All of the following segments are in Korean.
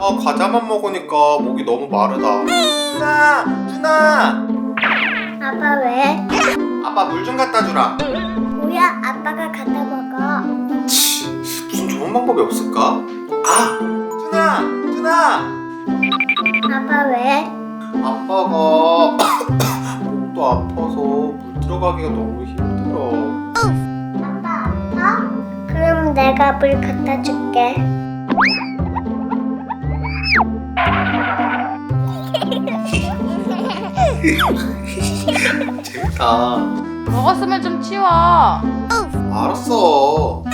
아 과자만 먹으니까 목이 너무 마르다. 준아, 준아, 아빠 왜? 아빠 물 좀 갖다 주라. 뭐야 아빠가 갖다 먹어 치, 무슨 좋은 방법이 없을까? 아, 준아, 준아. 아빠 왜? 아빠가 목도 아파서 물 들어가기가 너무 힘들어. 아빠 아파? 그럼 내가 물 갖다 줄게 재밌다. 먹었으면 좀 치워. 알았어.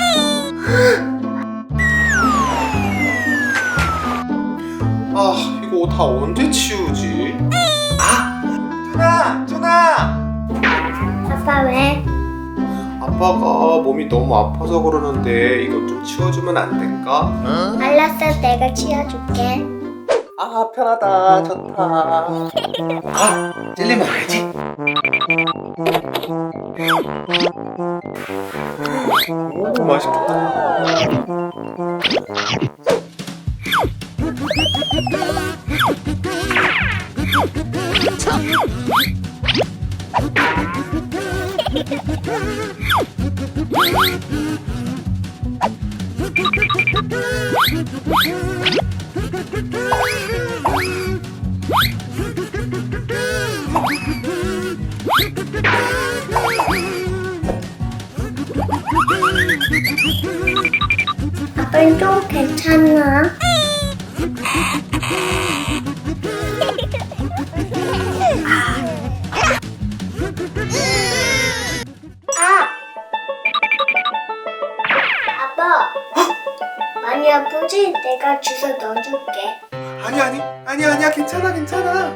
아, 이거 다 언제 치우지? 아, 준아, 준아. 아빠 왜? 아빠가 몸이 너무 아파서 그러는데 이것 좀 치워주면 안 될까? 알았어 내가 치워줄게 아, 편하다, 좋다. 아, 젤리 먹어야지. 오, 맛있겠다. 아빠는 좀 괜찮아? 아! 아니야, 뿌지. 내가 주워 넣어줄게. 아니 아니 아니 아니야 괜찮아 괜찮아.